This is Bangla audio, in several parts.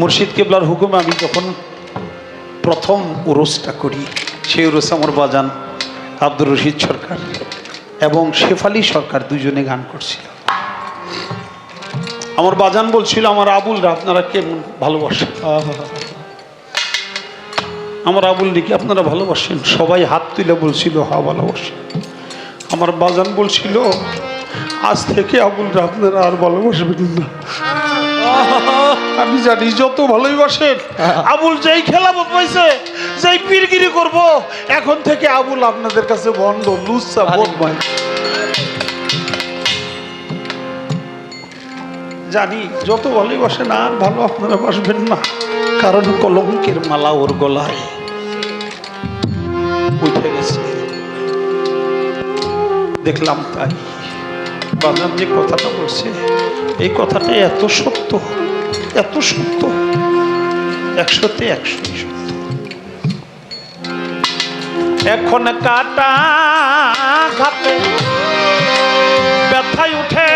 মুর্শিদ কেবলার হুকুমে আমি যখন প্রথম উরসটা করি, সেই উরস আমার বাজান আব্দুর রশিদ সরকার এবং শেফালি সরকার দুজনে গান করছিল। আমার বাজান বলছিল, আমার আবুলরা আপনারা কেমন ভালোবাসেন? আমার আবুল নাকি আপনারা ভালোবাসেন? সবাই হাত তুলে বলছিল, হা, ভালোবাসেন। আমার বাজান বলছিল, আজ থেকে আবুলরা আপনারা আর ভালোবাসবেন না। আমি জানি যত ভালোবাসেন আবুল যেই খেলা বদমাইছে যেই পীরগিরি করব এখন থেকে আবুল আপনাদের কাছে বন্ধ লুচ্ছা বদমাই জানি যত ভালোবাসেন আর ভালো আপনারা বাসবেন না। কারণ কলঙ্কের মালা ওর গলায়। উঠে গেছে। দেখলাম তাই। বাজার যে কথাটা বলছে এই কথাটা এত সত্য। এত সত্য? একশোতে একশো সত্য। এখন কাটা ঘাটে ব্যথায় উঠে।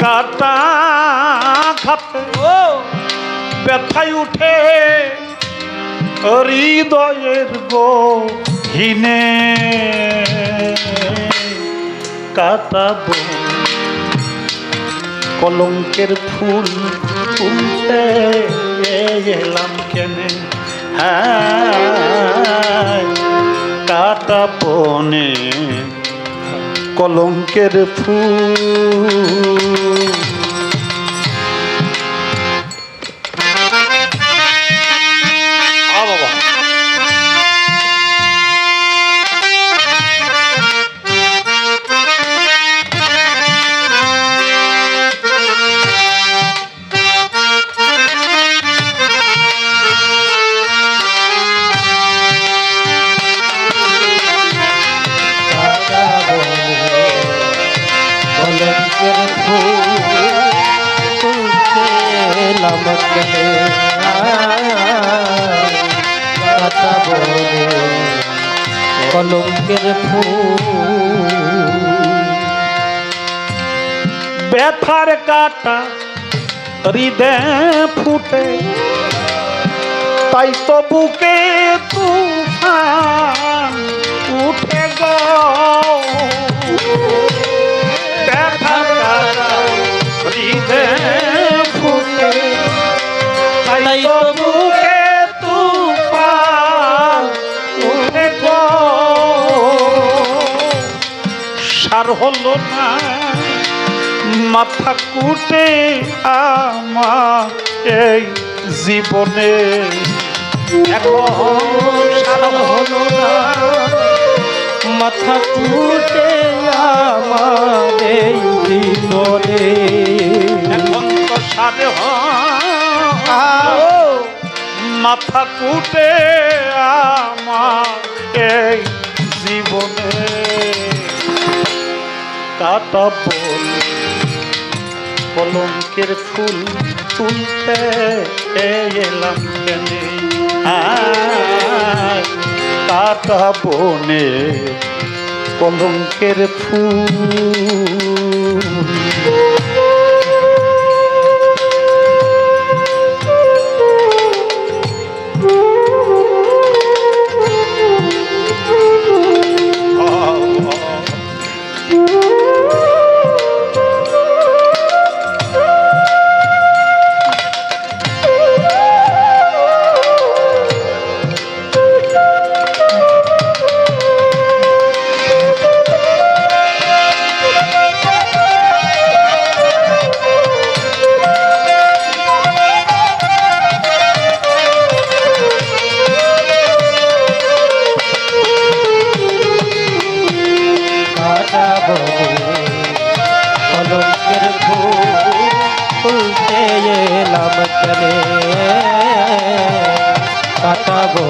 কাটা ঘাটে ও ব্যথায় উঠে। হৃদয়ের গহিনে। কাটাবো কলঙ্কের ফুল তুলতে এলাম কেনে। হ্যাঁ কাটা বনে কলঙ্কের ফুল কলঙ্কের ব্যথার কাটা হৃদয় ফুটে তাই তো বুকে তুফান উঠে গো। ব্যথার কাটা হৃদয় সার হলো না। মাথা কুটে আমার এই জীবনে। এখন হলো না। মাথা কুটে আমার এই জীবনে। এখন তো মাথা কুটে আমার এই জীবনে। কাটা বল কলঙ্কের ফুল তুলতে এলাম কেনে। কাটা বনে কলঙ্কের ফুল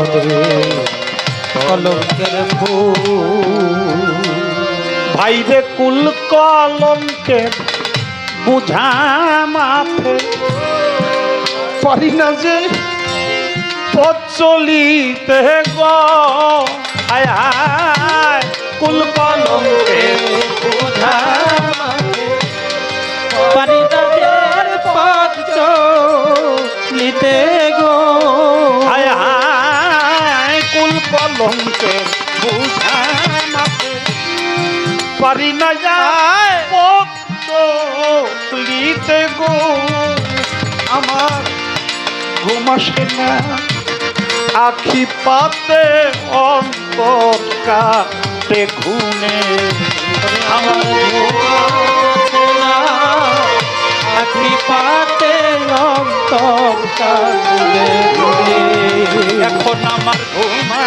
বনে কলঙ্কের ভাই রে কুল কলমকে বুঝা মাথে। পারি না যে পথ চলিতে গো। কুল কলমকে পারি না যায় লিতে গো। আমার ঘুম আসে না। আখি পাতে অন্তর কাটে ঘুমে। আখি পাতে অন্তর রে। এখন আমার ঘুমা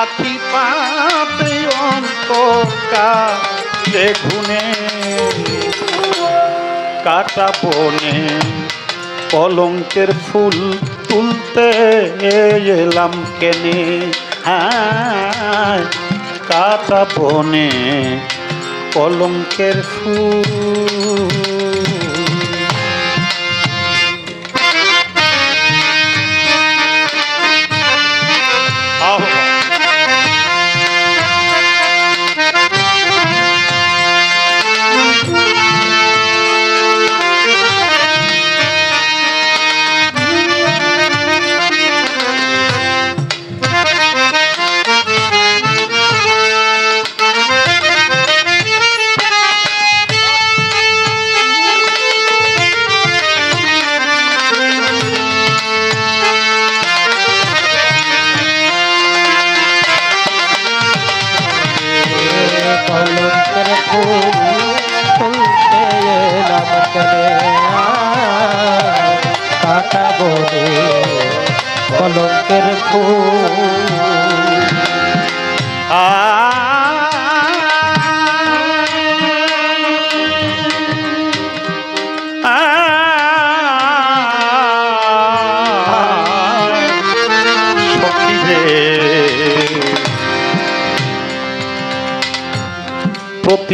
আখি পাতে অন্তর দেখুনে কাটা বনে কলঙ্কের ফুল তুলতে এলাম কেনে। হ্যাঁ কাটা বনে কলঙ্কের ফুল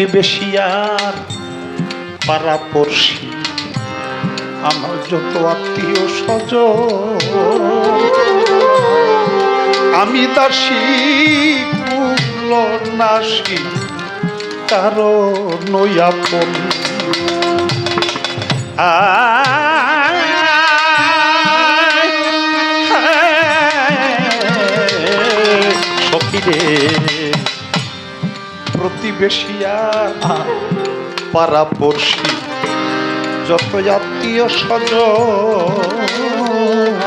প্রতিবেশী আর পাড়াপড়শি আমার যত আত্মীয় স্বজ আমি দাসী কুল নাসি কারও নয়াপন সখিরে প্রতিবেশী আর পাড়াপড়শি যত আত্মীয় স্বজ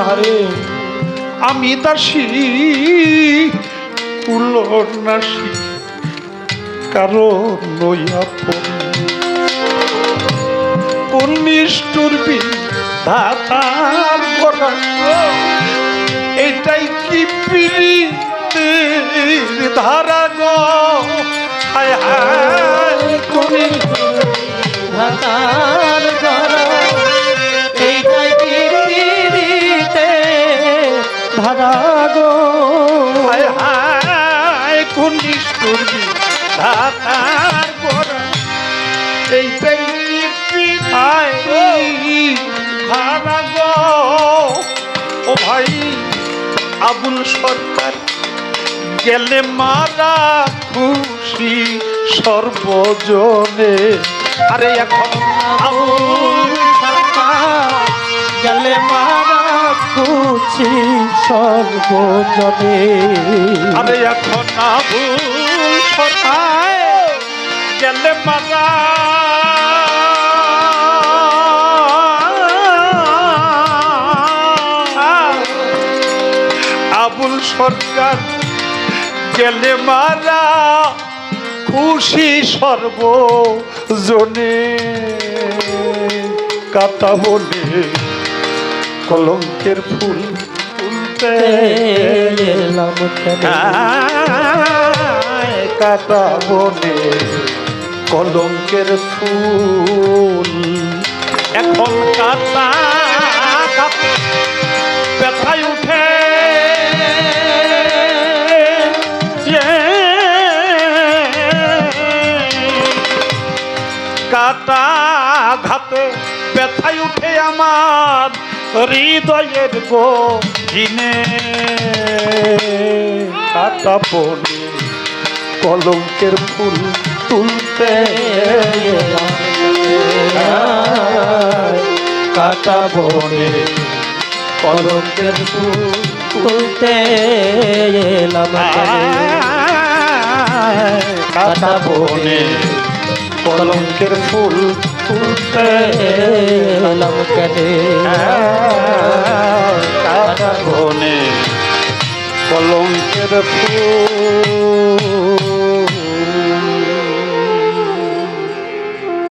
আরে আমি দাসী কুলনাসী কারণ নইয়াপন কোন নিষ্ঠুর করা এটাই কি পিড়িতের ধারা গো? হায় হায় কোন ভাতার নিষ্ঠুর ধাতার করা এইটাই পিড়িতের ধারা গো। ও ভাই আবুল সরকার গেলে মারা খুশি সর্বজনে। আরে এখন আবুল সরকার গেলে মারা খুশি সর্বজনে। আরে এখন আবুল গেলে মারা আবুল সরকার গেলে মারা, খুশি সর্বজনে কাটা বলে কলঙ্কের ফুল? আয় কাটা বনে কলঙ্কের ফুল এখন কাটা ব্যথায় উঠে কাটা ঘাতে ব্যথায় উঠে আমার হৃদয়ের গিনে কাটা বনে কলঙ্কের ফুল কেনে? কাটা বনে, কলঙ্কের ফুল তুলতে এলাম? কাটা বনে কলঙ্কের ফুল ফুলতে এলাম কেনে কাটা বনে কলঙ্কের ফুল